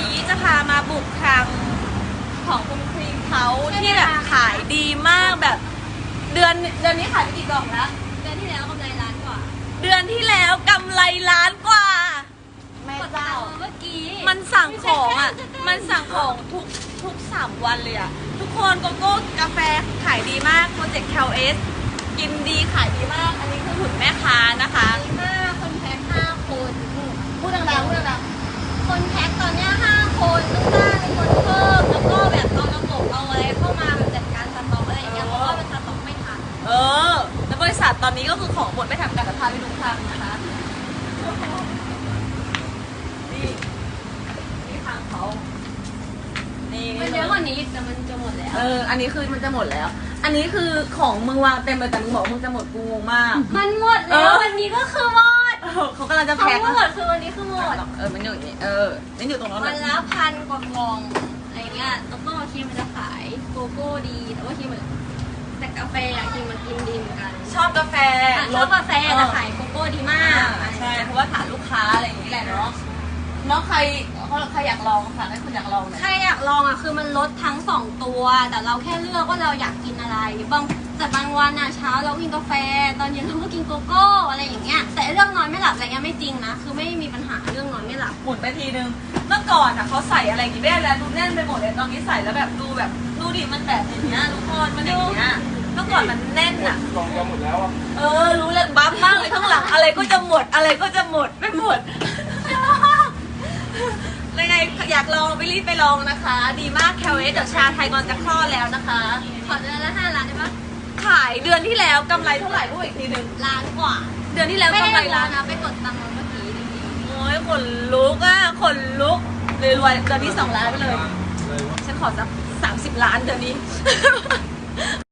นี้จะพามาบุกคลังของคุณครีมเขาที่แบบขายดีมากแบบ เดือนเดือนนี้ขายไปกี่กล่องแล้วเดือนที่แล้วกำไรล้านกว่าเดือนที่แล้วกำไรล้านกว่า แม่กดเจ้าตามเมื่อกี้มันสั่งของอะ มันสั่งของทุกทุกสามวันเลยอะ ทุกคนโกโก้กาแฟขายดีมาก โปรเจกต์ KLS กินดีขายดีมาก อันนี้คือหุ่นแม่ค้านะคะมีห้าคนแพ็คห้าคน พูดดังๆพูดดัง คนแพ็คตอนเนี้ยห้า คนต้องจ้างคนเพิ่มแล้วก็แบบเอาระบบเอาอะไรเข้ามาแบบจัดการสต็อกอะไรอย่างเงี้ยเพราะว่ามันสต็อกไม่ทันๆเออ แล้วบริษัทตอนนี้ก็คือของหมดไม่ทำการจะพาไปดูคลังนะคะนี่นี่คลังเขานี่มันเยอะกว่านี้อีกแต่มันจะหมดแล้วเออ อันนี้คือมันจะหมดแล้ว อันนี้คือของมึงวางเต็มเลยแต่มึงบอกมึงจะหมดกูงงมาก มันหมดเอแล้วอวันนี้ก็คือหมด เออเขากำลังจะทั้แพ็คงหมดคือวันนี้คือหมดเออมันอยู่อย่างนี้เออมันอยู่ตรงนั้นวันแหละละพันกว่ากล่องอะไรเงี้ยแล้วก็ครีมมันจะขายโกโก้ดีแต่ว่าครีมมันแต่กาแฟอะครีมมันกินดีเหมือนกันชอบกาแฟอะชอบกาแฟแต่ขายโกโก้ดีมาอ่ากใช่เพราะว่าฐานลูกค้าอะไรอย่างนี้แหละเนาะเนาะใครใครอยากลองค่ะให้คุณอยากลองหน่อย ใครอยากลองอะคือมันลดทั้งสองตัว แต่เราแค่เลือกว่าเราอยากกินอะไรบาง แต่บางวันอะเช้าเรากินกาแฟ ตอนเย็นเราก็กินโกโก้อะไรอย่างเงี้ยแต่เรื่องนอนไม่หลับอะไรเงี้ยไม่จริงนะคือไม่มีปัญหาเรื่องนอนไม่หลับ หมุนไปทีนึง เมื่อก่อนอะเขาใส่อะไรกี่ได้แล้วดูแน่นไปหมดเลยตอนนี้ใส่แล้วแบบดูแบบดูดิมันแบบอย่างเงี้ยทุกคนมันอย่างเงี้ยเมื่อก่อนมันแน่นอะกล่องจะหมดแล้วอะเออรู้เลยบัฟมากเลยข้างหลังอะไรก็จะหมดอะไรก็จะหมดไปหมดยังไงอยากลองไปรีบไปลองนะคะ ดีมากแคลเวสเดี๋ยวชาไทยกำลังจะคลอดแล้วนะคะ ขอเดือนละห้าล้านได้ปะ ขายเดือนที่แล้วกำไรเท่าไหร่พูดอีกทีหนึ่งล้านกว่า เดือนที่แล้วไม่ได้กำไรล้าล้านนนะไปกดตังค์มาเมื่อกี้จริงโอ้ยขนลุกอะขนลุกรวยๆเดือนนี้สองล้านไปเลยเลยวะฉันขอสักสามสิบล้านเดือนนี้